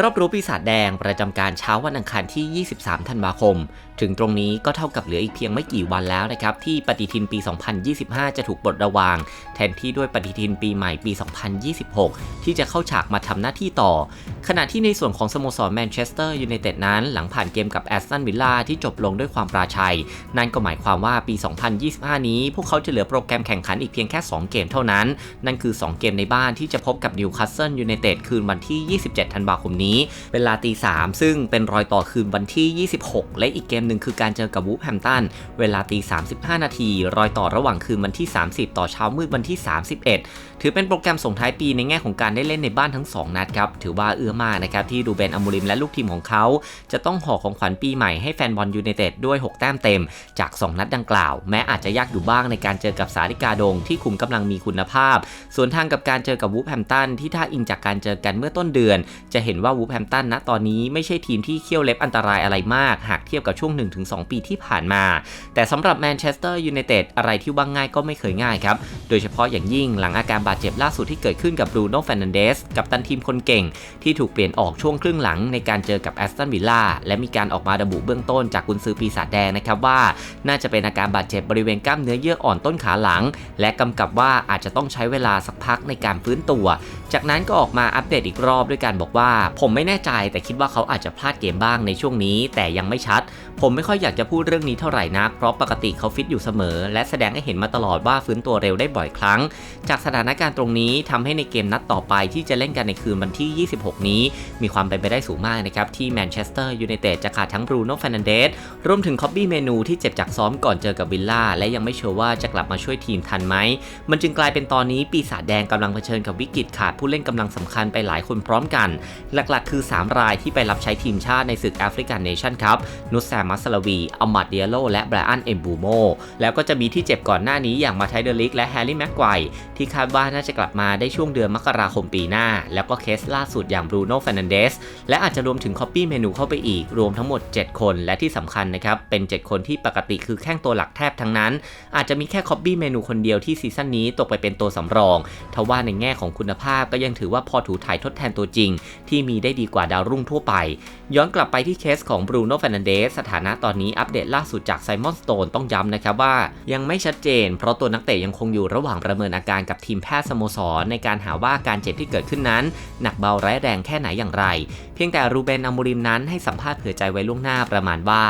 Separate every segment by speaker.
Speaker 1: รอบรู้ปีศาจแดงประจำการเช้าวันอังคารที่ 23 ธันวาคม ถึงตรงนี้ก็เท่ากับเหลืออีกเพียงไม่กี่วันแล้วนะครับที่ปฏิทินปี 2025 จะถูกปลดระวาง แทนที่ด้วยปฏิทินปีใหม่ปี 2026 ที่จะเข้าฉากมาทำหน้าที่ต่อ ขณะที่ในส่วนของสโมสรแมนเชสเตอร์ยูไนเต็ดนั้น หลังผ่านเกมกับแอสตันวิลล่าที่จบลงด้วยความปราชัย นั่นก็หมายความว่าปี 2025 นี้ พวกเขาจะเหลือโปรแกรมแข่งขันอีกเพียงแค่ 2 เกมเท่านั้น นั่นคือ 2 เกมในบ้านที่จะพบกับนิวคาสเซิลยูไนเต็ดคืนวันที่ 27 ธันวาคมนี้เวลาตี3ซึ่งเป็นรอยต่อคืนวันที่ 26 และอีกเกมหนึ่งคือการเจอกับวูฟแฮมตันเวลาตี35นาที รอยต่อระหว่างคืนวันที่ 30 ต่อเช้ามืดวันที่ 31 ถือเป็นโปรแกรมส่งท้ายปีในแง่ของการได้เล่นในบ้านทั้ง 2 นัดครับ ถือว่าเอื้อมากนะครับที่ดูเบนอมูริมและลูกทีมของเขา จะต้องห่อของขวัญปีใหม่ให้แฟนบอลยูไนเต็ดด้วย 6 แต้มเต็ม จาก 2 นัดดังกล่าว แม้อาจจะยากอยู่บ้างในการเจอกับสาริกาดงที่คุมกำลังมีคุณภาพ ส่วนทางกับการเจอกับวูฟแฮมตันที่ถ้าอิงจากการเจอกันเมื่อต้นเดือน จะเห็นว่าวูแฮมตันณตอนนี้ไม่ใช่ทีมที่เขี้ยวเล็บอันตรายอะไรมาก หากเทียบกับช่วง 1-2 ปีที่ผ่านมา แต่สำหรับแมนเชสเตอร์ยูไนเต็ดอะไรที่ว่าง่ายก็ไม่เคยง่ายครับ โดยเฉพาะอย่างยิ่งหลังอาการบาดเจ็บล่าสุดที่เกิดขึ้นกับบรูโน่แฟรนันเดสกับตันทีมคนเก่ง ที่ถูกเปลี่ยนออกช่วงครึ่งหลังในการเจอกับแอสตันวิลล่าและมีการออกมาระบุเบื้องต้นจากกุนซือปีศาจแดงนะครับว่า น่าจะเป็นอาการบาดเจ็บบริเวณกล้ามเนื้อเยื่ออ่อนต้นขาหลัง และกำกับว่าอาจจะต้องใช้เวลาสักพักในการฟื้นตัว จากนั้นก็ออกมาอัปเดตอีกรอบด้วยการบอกว่า ผผมไม่แน่ใจแต่คิดว่าเขาอาจจะพลาดเกมบ้างในช่วงนี้ แต่ยังไม่ชัด ผมไม่ค่อยอยากจะพูดเรื่องนี้เท่าไหร่นักเพราะปกติเขาฟิตอยู่เสมอ และแสดงให้เห็นมาตลอดว่าฟื้นตัวเร็วได้บ่อยครั้ง จากสถานการณ์ตรงนี้ทำให้ในเกมนัดต่อไปที่จะเล่นกันในคืนวันที่ 26 นี้ มีความเป็นไปได้สูงมากนะครับ ที่แมนเชสเตอร์ยูไนเต็ดจะขาดทั้งบรูโน่ฟนันเดสรวมถึงคอบบี้เมนูที่เจ็บจากซ้อมก่อนเจอกับวิลล่าและยังไม่เชัวร์ว่าจะกลับมาช่วยทีมทันไหมมันจึงกลายเป็นตอนนี้ปีศาจแดงกำลังเผชิญกับวิกฤตขาดผู้เล่นกำลังสำคัญไปหลายคนพร้อมกันหลักๆ คือ 3 รายที่ไปรับใช้ทีมชาติในศึกแอฟริกันเนชั่นครับ นุสแซมมัสลาวีอัมมัดเดียโล และแบรอันเอมบูโม แล้วก็จะมีที่เจ็บก่อนหน้านี้อย่างมาไทเดลิกและแฮร์รี่แม็กไกวที่คาดว่าน่าจะกลับมาได้ช่วงเดือนมกราคมปีหน้า แล้วก็เคสล่าสุดอย่างบรูโน่ฟร์นันเดสและอาจจะรวมถึงคอปปี้เมนูเข้าไปอีก รวมทั้งหมด 7 คนและที่สำคัญนะครับเป็น 7 คนที่ปกติคือแข้งตัวหลักแทบทั้งนั้น อาจจะมีแค่คอปปี้เมนูคนเดียวที่ซีซั่นนี้ตกไปเป็นตัวสำรองทว่าในแง่ของคุณภาพก็ยังถือว่าพอถูถ่ายทดแทนตัวจริง ที่มีได้ดีกว่าดาวรุ่งทั่วไป ย้อนกลับไปที่เคสของบรูโน่แฟร์นันเดสสถานะตอนนี้อัปเดตล่าสุดจากไซมอนสโตนต้องย้ำนะครับว่า ยังไม่ชัดเจน เพราะตัวนักเตะยังคงอยู่ระหว่างประเมินอาการกับทีมแพทย์สโมสร ในการหาว่าการเจ็บที่เกิดขึ้นนั้น หนักเบาร้ายแรงแค่ไหนอย่างไร เพียงแต่รูเบนอามูริมนั้นให้สัมภาษณ์เผื่อใจไว้ล่วงหน้าประมาณว่า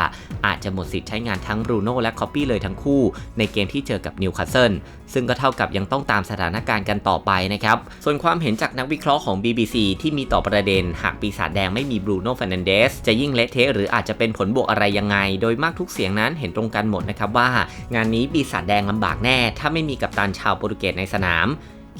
Speaker 1: อาจจะหมดสิทธิ์ใช้งานทั้งบรูโน่และคอปปี้เลยทั้งคู่ ในเกมที่เจอกับนิวคาสเซิลซึ่งก็เท่ากับยังต้องตามสถานการณ์กันต่อไปนะครับส่วนความเห็นจากนักวิเคราะห์ของ BBC ที่มีต่อประเด็นหากปีศาจแดงไม่มีบรูโน่ฟ r นันเดสจะยิ่งเละเทะหรืออาจจะเป็นผลบวกอะไรยังไง โดยมากทุกเสียงนั้นเห็นตรงกันหมดนะครับว่า งานนี้ปีศาจแดงลำบากแน่ ถ้าไม่มีกัปตันชาวโปรตุเกสในสนาม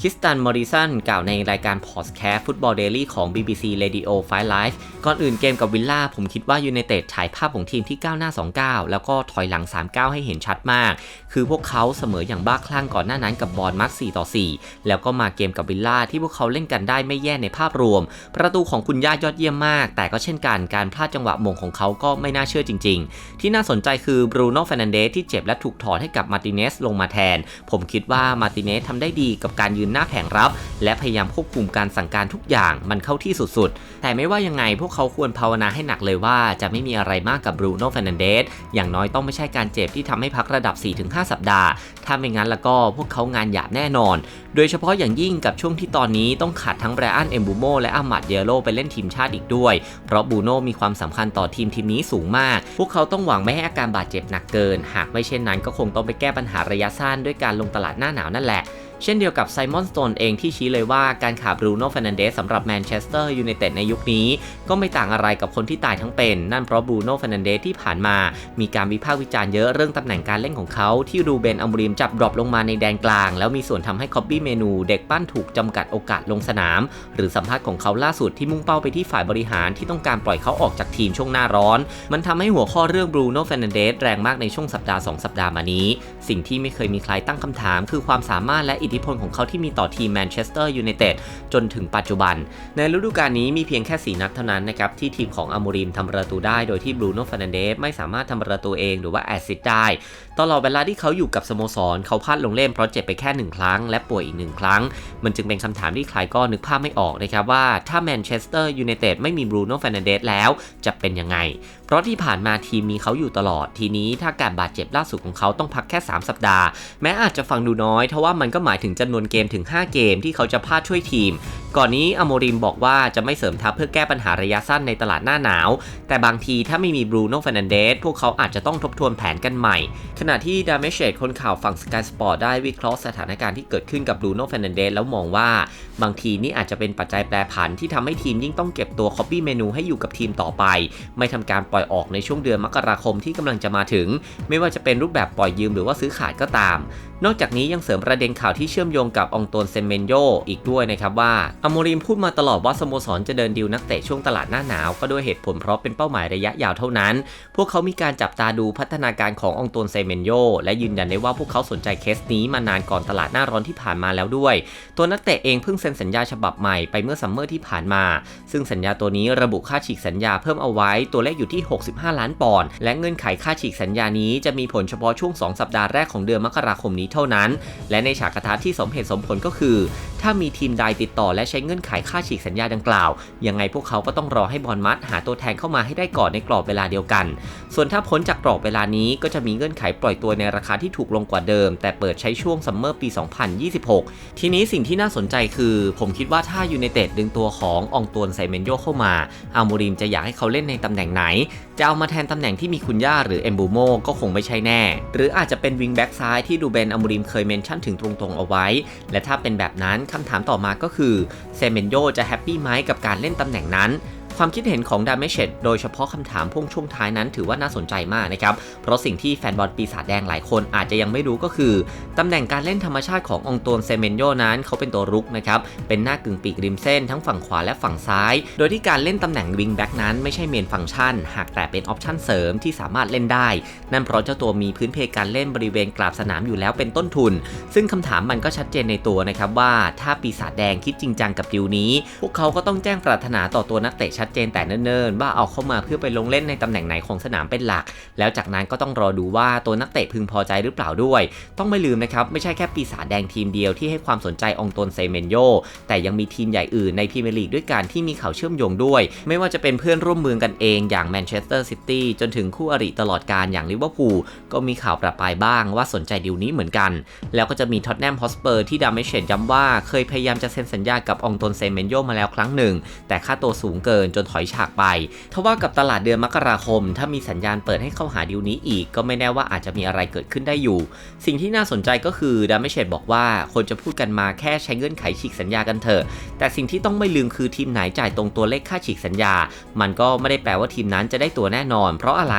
Speaker 1: คริสตัน มอริสันกล่าวในรายการพอดแคสต์ฟุตบอลเดลี่ของ BBC Radio 5 Live ก่อนอื่นเกมกับวิลล่าผมคิดว่ายูไนเต็ดฉายภาพของทีมที่ก้าวหน้า 2 9 แล้วก็ถอยหลัง 3 9 ให้เห็นชัดมาก คือพวกเขาเสมออย่างบ้าคลั่งก่อนหน้านั้นกับบอลมัก4ต่อ 4 แล้วก็มาเกมกับวิลล่าที่พวกเขาเล่นกันได้ไม่แย่ในภาพรวม ประตูของคุณย่ายอดเยี่ยมมาก แต่ก็เช่นกันการพลาดจังหวะมงของเขาก็ไม่น่าเชื่อจริง ๆ ที่น่าสนใจคือบรูโน่ฟ r นันเดสที่เจ็บและถูกถอนให้กับมาติเนสลงมาแทน ผมคิดว่ามาติเนสทำได้ดีกับการยืนหน้าแผงรับ และพยายามควบคุมการสั่งการทุกอย่างมันเข้าที่สุดๆ แต่ไม่ว่ายังไงพวกเขาควรภาวนาให้หนักเลยว่าจะไม่มีอะไรมากกับบรูโน่ฟ r นันเดสอย่างน้อยต้องไม่ใช่การเจ็บที่ทำให้พักระดับ 4-5 สัปดาห์ ถ้าไม่งั้นแล้วก็พวกเขางานหยาบแน่นอน โดยเฉพาะอย่างยิ่งกับช่วงที่ตอนนี้ต้องขาดทั้งแบรอันเอมบูโมและอามัดเยโรไปเล่นทีมชาติอีกด้วย เพราะบูโน่มีความสำคัญต่อทีมทีมนี้สูงมาก พวกเขาต้องหวังไม่ให้อาการบาดเจ็บหนักเกิน หากไม่เช่นนั้นก็คงต้องไปแก้ปัญหาระยะสั้นด้วยการลงตลาดหน้าหนาวนั่นแหละเช่นเดียวกับไซมอนสโตนเองที่ชี้เลยว่าการขาดบรูโน่ฟ r นันเดสสำหรับแมนเชสเตอร์ยูไนเต็ดในยุคนี้ ก็ไม่ต่างอะไรกับคนที่ตายทั้งเป็น นั่นเพราะบรูโน่ฟ r นันเดสที่ผ่านมา มีการวิพากษ์วิจารณ์เยอะเรื่องตำแหน่งการเล่นของเขา ที่รูเบนอัมบริมจับดรอปลงมาในแดนกลาง แล้วมีส่วนทำให้คอบบี้เมนู เด็กปั้นถูกจำกัดโอกาสลงสนาม หรือสัมภาษณ์ของเขาล่าสุดที่มุ่งเป้าไปที่ฝ่ายบริหารที่ต้องการปล่อยเขาออกจากทีมช่วงหน้าร้อน มันทำให้หัวข้อเรื่องบรูโน่ฟ r นันเดสแรงมากในช่วงสัปดาห์ 2 สัปดาห์มานี้ สิ่งที่ไม่เคยมีใครตั้งคำถาม คือความสามารถและอิทธิพลของเขาที่มีต่อทีมแมนเชสเตอร์ยูไนเต็ดจนถึงปัจจุบัน ในฤดูกาลนี้มีเพียงแค่ 4 นัดเท่านั้นนะครับที่ทีมของอามูริมทำประตูได้โดยที่บรูโน่ฟานันเดสไม่สามารถทำประตูเองหรือว่าแอสซิสได้ ตลอดเวลาที่เขาอยู่กับสโมสรเขาพลาดลงเล่นเพราะเจ็บไปแค่หนึ่งครั้งและป่วยอีกหนึ่งครั้ง มันจึงเป็นคำถามที่ใครก็นึกภาพไม่ออกนะครับว่าถ้าแมนเชสเตอร์ยูไนเต็ดไม่มีบรูโน่ฟานันเดสแล้วจะเป็นยังไง เพราะที่ผ่านมาทีมมีเขาอยู่ตลอด ทีนี้ถ้าการบาดเจ็บล่าสุดของเขาต้องพักแค่ 3 สัปดาห์ แม้อาจจะฟังดูน้อยทว่ามันก็หมายถึงจำนวนเกมถึง 5 เกมที่เขาจะพลาดช่วยทีม ก่อนนี้อโมริมบอกว่าจะไม่เสริมทัพเพื่อแก้ปัญหาระยะสั้นในตลาดหน้าหนาว แต่บางทีถ้าไม่มีบรูโน่ฟนันเดสพวกเขาอาจจะต้องทบทวนแผนกันใหม่ ขณะที่ดามเมเชตคนข่าวฝั่งสกายสปอร์ตได้วิเคราะห์สถานการณ์ที่เกิดขึ้นกับบรูโน่ฟนันเดสแล้วมองว่า บางทีนี่อาจจะเป็นปัจจัยแปรผันที่ทำให้ทีมยิ่งต้องเก็บตัวคอปปี้เมนูให้อยู่กับทีมต่อไป ไม่ทำการปล่อยออกในช่วงเดือนมกราคมที่กำลังจะมาถึง ไม่ว่าจะเป็นรูปแบบปล่อยยืมหรือว่าซื้อขายก็ตาม นอกจากนี้ยังเสริมประเด็นข่าวที่เชื่อมโยงกับองตนเซเมนโยอีกด้วยนะครับว่าอโมริมพูดมาตลอดว่าสโมสรจะเดินดิวนักเตะช่วงตลาดหน้าหนาว ก็ด้วยเหตุผลเพราะเป็นเป้าหมายระยะยาวเท่านั้น พวกเขามีการจับตาดูพัฒนาการขององตนเซเมนโยและยืนยันได้ว่าพวกเขาสนใจเคสนี้มานานก่อนตลาดหน้าร้อนที่ผ่านมาแล้วด้วย ตัวนักเตะเองเพิ่งเซ็นสัญญาฉบับใหม่ไปเมื่อซัมเมอร์ที่ผ่านมา ซึ่งสัญญาตัวนี้ระบุค่าฉีกสัญญาเพิ่มเอาไว้ ตัวเลขอยู่ที่ 65 ล้านปอนด์และเงื่อนไขค่าฉีกสัญญานี้จะมีผลเฉพาะช่วง 2 สัปดาห์แรกของเดือนมกราคมนี้เท่านั้น และในฉากกระทัดที่สมเหตุสมผลก็คือ ถ้ามีทีมใดติดต่อและใช้เงื่อนไขค่าฉีกสัญญาดังกล่าว ยังไงพวกเขาก็ต้องรอให้บอลมัดหาตัวแทนเข้ามาให้ได้ก่อนในกรอบเวลาเดียวกัน ส่วนถ้าพ้นจากกรอบเวลานี้ก็จะมีเงื่อนไขปล่อยตัวในราคาที่ถูกลงกว่าเดิม แต่เปิดใช้ช่วงซัมเมอร์ปี 2026 ทีนี้สิ่งที่น่าสนใจคือ ผมคิดว่าถ้ายูไนเต็ดดึงตัวขององตวนไซเมนโยเข้ามาอามูริมจะอยากให้เขาเล่นในตำแหน่งไหน จะเอามาแทนตำแหน่งที่มีคุณย่าหรือเอมบูโมก็คงไม่ใช่แน่ หรืออาจจะเป็นวิงแบ็กซ้ายที่ดูเบนอามูริมเคยเมนชั่นถึงตรงๆเอาไว้ และถ้าเป็นแบบนั้นคำถามต่อมาก็คือเซเมนโยจะแฮปปี้ไหมกับการเล่นตำแหน่งนั้น ความคิดเห็นของดามเมเชตโดยเฉพาะคำถามพ่วงช่วงท้ายนั้นถือว่าน่าสนใจมากนะครับ เพราะสิ่งที่แฟนบอลปีศาจแดงหลายคนอาจจะยังไม่รู้ก็คือ ตำแหน่งการเล่นธรรมชาติขององตวนเซเมนโยนั้นเขาเป็นตัวรุกนะครับ เป็นหน้ากึ่งปีกริมเส้นทั้งฝั่งขวาและฝั่งซ้าย โดยที่การเล่นตำแหน่งวิงแบ็กนั้นไม่ใช่เมนฟังก์ชัน หากแต่เป็นออปชันเสริมที่สามารถเล่นได้ นั่นเพราะเจ้าตัวมีพื้นเพการเล่นบริเวณกราบสนามอยู่แล้วเป็นต้นทุน ซึ่งคำถามมันก็ชัดเจนในตัวนะครับว่าถ้าปีศาจแดงคิดจริงจังกับดิวนี้ พวกเขาก็ต้องแจ้งปรารถนาต่อตัวนักเตะชัดเจนแต่เนิ่นๆ ว่าเอาเข้ามาเพื่อไปลงเล่นในตำแหน่งไหนของสนามเป็นหลัก แล้วจากนั้นก็ต้องรอดูว่าตัวนักเตะพึงพอใจหรือเปล่าด้วย ต้องไม่ลืมนะครับ ไม่ใช่แค่ปีศาจแดงทีมเดียวที่ให้ความสนใจองตนเซเมนโยแต่ยังมีทีมใหญ่อื่นในพรีเมียร์ลีกด้วยกันที่มีข่าวเชื่อมโยงด้วย ไม่ว่าจะเป็นเพื่อนร่วมเมืองกันเองอย่างแมนเชสเตอร์ซิตี้จนถึงคู่อริตลอดการอย่างลิเวอร์พูลก็มีข่าวประปายบ้างว่าสนใจดีลนี้เหมือนกัน แล้วก็จะมีท็อตแนมฮอสเปอร์ที่ดามเมเชตย้ำว่าเคยพยายามจะเซ็นสัญญากับองตนเซเมนโยมาแล้วครั้งหนึ่ง แต่ค่าตัวสูงเกินจนถอยฉากไปทว่ากับตลาดเดือนมกราคม ถ้ามีสัญญาณเปิดให้เข้าหาดีลนี้อีก ก็ไม่แน่ว่าอาจจะมีอะไรเกิดขึ้นได้อยู่ สิ่งที่น่าสนใจก็คือดามเมเชตบอกว่าคนจะพูดกันมาแค่ใช้เงื่อนไขฉีกสัญญากันเถอะ แต่สิ่งที่ต้องไม่ลืมคือทีมไหนจ่ายตรงตัวเลขค่าฉีกสัญญา มันก็ไม่ได้แปลว่าทีมนั้นจะได้ตัวแน่นอน เพราะอะไร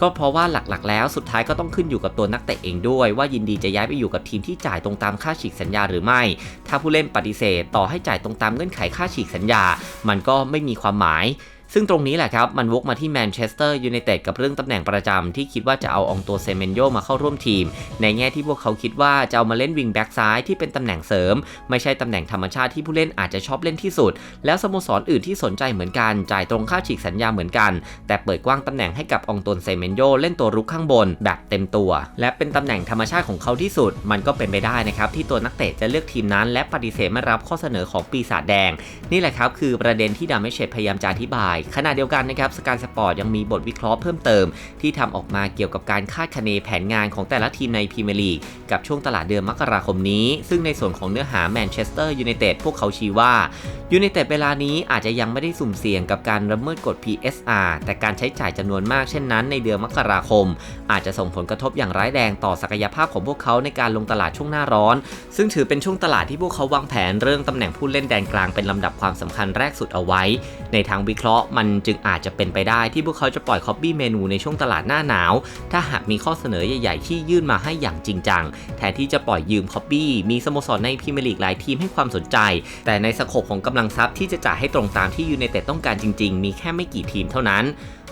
Speaker 1: ก็เพราะว่าหลักๆ แล้วสุดท้ายก็ต้องขึ้นอยู่กับตัวนักเตะเองด้วย ว่ายินดีจะย้ายไปอยู่กับทีมที่จ่ายตรงตามค่าฉีกสัญญาหรือไม่ ถ้าผู้เล่นปฏิเสธ ต่อให้จ่ายตรงตามเงื่อนไขค่าฉีกสัญญา มันก็ไม่มีความหมาย哎。 ซึ่งตรงนี้แหละครับมันวกมาที่แมนเชสเตอร์ยูไนเต็ดกับเรื่องตำแหน่งประจำที่คิดว่าจะเอาองตัวเซเมนโยมาเข้าร่วมทีม ในแง่ที่พวกเขาคิดว่าจะเอามาเล่นวิงแบ็กซ้ายที่เป็นตำแหน่งเสริม ไม่ใช่ตำแหน่งธรรมชาติที่ผู้เล่นอาจจะชอบเล่นที่สุด แล้วสโมสรอื่นที่สนใจเหมือนกัน จ่ายตรงค่าฉีกสัญญาเหมือนกัน แต่เปิดกว้างตำแหน่งให้กับองตวนเซเมนโยเล่นตัวรุกข้างบนแบบเต็มตัว และเป็นตำแหน่งธรรมชาติของเขาที่สุด มันก็เป็นไปได้นะครับที่ตัวนักเตะจะเลือกทีมนั้น และปฏิเสธไม่รับข้อเสนอของปีศาจแดง นี่แหละครับคือประเด็นที่ดามเมเชตพยายามจะอธิบายขณะเดียวกันนะครับสการสปอร์ตยังมีบทวิเคราะห์เพิ่มเติม ที่ทำออกมาเกี่ยวกับการคาดคะเนแผนงานของแต่ละทีมในพรีเมียร์ลีกกับช่วงตลาดเดือนมกราคมนี้ ซึ่งในส่วนของเนื้อหาแมนเชสเตอร์ยูไนเต็ดพวกเขาชี้ว่ายูไนเต็ดเวลานี้อาจจะยังไม่ได้สุ่มเสี่ยงกับการละเมิดกฎ PSR แต่การใช้จ่ายจำนวนมากเช่นนั้น ในเดือนมกราคม อาจจะส่งผลกระทบอย่างร้ายแรงต่อศักยภาพของพวกเขาในการลงตลาดช่วงหน้าร้อน ซึ่งถือเป็นช่วงตลาดที่พวกเขาวางแผนเรื่องตำแหน่งผู้เล่นแดนกลางเป็นลำดับความสำคัญแรกสุดเอาไว้ ในทางวิเคราะห์มันจึงอาจจะเป็นไปได้ที่พวกเขาจะปล่อยคอปปี้เมนูในช่วงตลาดหน้าหนาว ถ้าหากมีข้อเสนอใหญ่ ๆ ที่ยื่นมาให้อย่างจริงจัง แทนที่จะปล่อยยืมคอปปี้มีสโมสรในพรีเมียร์ลีกหลายทีมให้ความสนใจ แต่ในสโคปของกำลังทรัพย์ที่จะจ่ายให้ตรงตามที่ยูไนเต็ดต้องการจริง ๆ มีแค่ไม่กี่ทีมเท่านั้น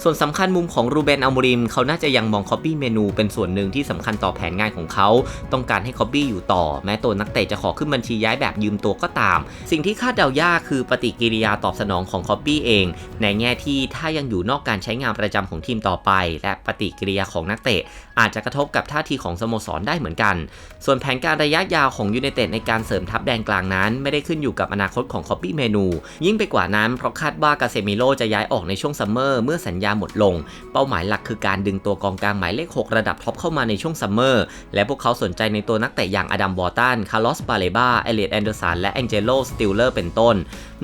Speaker 1: ส่วนสำคัญมุมของรูเบนอัลโมริมเขาน่าจะยังมองคอปปี้เมนูเป็นส่วนหนึ่งที่สำคัญต่อแผนงานของเขา ต้องการให้คอปปี้อยู่ต่อ แม้ตัวนักเตะจะขอขึ้นบัญชีย้ายแบบยืมตัวก็ตาม สิ่งที่คาดเดายากคือปฏิกิริยาตอบสนองของคอปปี้เอง ในแง่ที่ถ้ายังอยู่นอกการใช้งานประจำของทีมต่อไป และปฏิกิริยาของนักเตะอาจจะกระทบกับท่าทีของสโมสรได้เหมือนกัน ส่วนแผนการระยะยาวของยูไนเต็ดในการเสริมทัพแดนกลางนั้น ไม่ได้ขึ้นอยู่กับอนาคตของคอปปี้เมนู ยิ่งไปกว่านั้นเพราะคาดว่ากาเซมิโลจะย้ายออกในช่วงซัมเมอร์เมื่อสัญญาหมดลง เป้าหมายหลักคือการดึงตัวกองกลางหมายเลข 6 ระดับท็อปเข้ามาในช่วงซัมเมอร์และพวกเขาสนใจในตัวนักเตะอย่างอดัมวอร์ตัน คาร์ลอส บาเลบาเอเลียดแอนเดอร์สัน และแองเจโล สติลเลอร์ เป็นต้น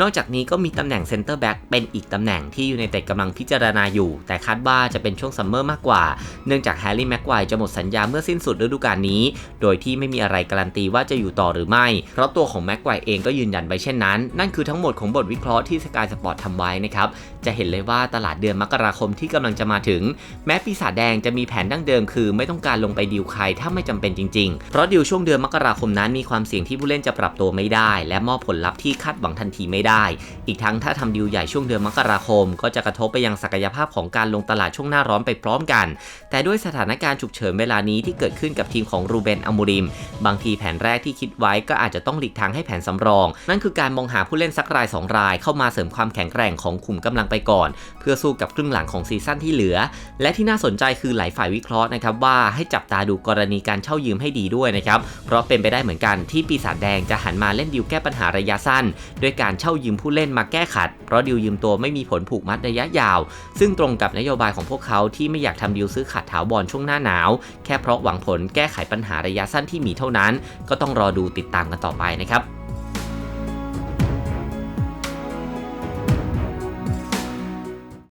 Speaker 1: นอกจากนี้ก็มีตำแหน่งเซนเตอร์แบ็กเป็นอีกตำแหน่งที่ยูไนเต็ดกำลังพิจารณาอยู่ แต่คาดว่าจะเป็นช่วงซัมเมอร์มากกว่า เนื่องจากแฮร์รี่แม็กไกว์จะหมดสัญญาเมื่อสิ้นสุดฤดูกาลนี้ โดยที่ไม่มีอะไรการันตีว่าจะอยู่ต่อหรือไม่ เพราะตัวของแม็กไกว์เองก็ยืนยันไว้เช่นนั้น นั่นคือทั้งหมดของบทวิเคราะห์ที่สกายสปอร์ตทำไว้นะครับจะเห็นเลยว่าตลาดเดือนมกราคมที่กำลังจะมาถึง แม้ปีศาจแดงจะมีแผนดั้งเดิมคือ ไม่ต้องการลงไปดีลใครถ้าไม่จำเป็นจริงๆ เพราะดีลช่วงเดือนมกราคมนั้นมีความเสี่ยงที่ผู้เล่นจะปรับตัวไม่ได้ และมอบผลลัพธ์ที่คาดหวังทันทีไม่ได้ อีกทั้งถ้าทำดีลใหญ่ช่วงเดือนมกราคม ก็จะกระทบไปยังศักยภาพของการลงตลาดช่วงหน้าร้อนไปพร้อมกัน แต่ด้วยสถานการณ์ฉุกเฉินเวลานี้ที่เกิดขึ้นกับทีมของรูเบนอมูริม บางทีแผนแรกที่คิดไว้ก็อาจจะต้องหลีกทางให้แผนสำรอง นั่นคือการมองหาผู้เล่นสักราย 2 รายเข้ามาเสริมความแข็งแกร่งของขุมกำลังไปก่อน เพื่อสู้กับครึ่งหลังของซีซั่นที่เหลือ และที่น่าสนใจคือหลายฝ่ายวิเคราะห์นะครับว่าให้จับตาดูกรณีการเช่ายืมให้ดีด้วยนะครับ เพราะเป็นไปได้เหมือนกันที่ปีศาจแดงจะหันมาเล่นดิวแก้ปัญหาระยะสั้น ด้วยการเช่ายืมผู้เล่นมาแก้ขัด เพราะดิวยืมตัวไม่มีผลผูกมัดระยะยาว ซึ่งตรงกับนโยบายของพวกเขาที่ไม่อยากทำดิวซื้อขาดถาวรช่วงหน้าหนาว แค่เพราะหวังผลแก้ไขปัญหาระยะสั้นที่มีเท่านั้น ก็ต้องรอดูติดตามกันต่อไปนะครับ